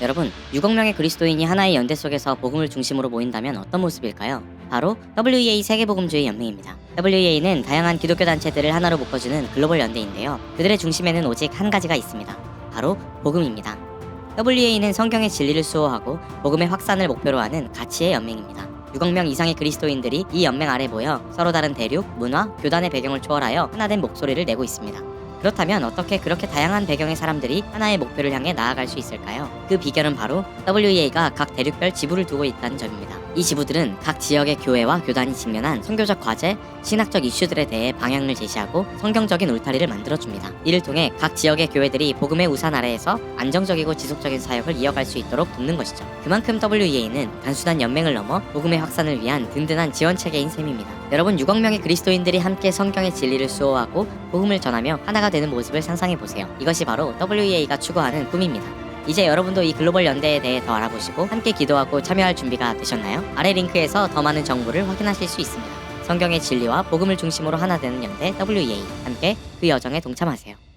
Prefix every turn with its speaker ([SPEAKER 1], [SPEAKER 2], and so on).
[SPEAKER 1] 여러분, 6억 명의 그리스도인이 하나의 연대 속에서 복음을 중심으로 모인다면 어떤 모습일까요? 바로 WEA 세계복음주의 연맹입니다. WEA는 다양한 기독교 단체들을 하나로 묶어주는 글로벌 연대인데요. 그들의 중심에는 오직 한 가지가 있습니다. 바로 복음입니다. WEA는 성경의 진리를 수호하고 복음의 확산을 목표로 하는 가치의 연맹입니다. 6억 명 이상의 그리스도인들이 이 연맹 아래 모여 서로 다른 대륙, 문화, 교단의 배경을 초월하여 하나된 목소리를 내고 있습니다. 그렇다면 어떻게 그렇게 다양한 배경의 사람들이 하나의 목표를 향해 나아갈 수 있을까요? 그 비결은 바로 WEA가 각 대륙별 지부를 두고 있다는 점입니다. 이 지부들은 각 지역의 교회와 교단이 직면한 선교적 과제, 신학적 이슈들에 대해 방향을 제시하고 성경적인 울타리를 만들어줍니다. 이를 통해 각 지역의 교회들이 복음의 우산 아래에서 안정적이고 지속적인 사역을 이어갈 수 있도록 돕는 것이죠. 그만큼 WEA는 단순한 연맹을 넘어 복음의 확산을 위한 든든한 지원 체계인 셈입니다. 여러분 6억 명의 그리스도인들이 함께 성경의 진리를 수호하고 복음을 전하며 하나가 되는 모습을 상상해 보세요. 이것이 바로 WEA가 추구하는 꿈입니다. 이제 여러분도 이 글로벌 연대에 대해 더 알아보시고 함께 기도하고 참여할 준비가 되셨나요? 아래 링크에서 더 많은 정보를 확인하실 수 있습니다. 성경의 진리와 복음을 중심으로 하나 되는 연대 WEA 함께 그 여정에 동참하세요.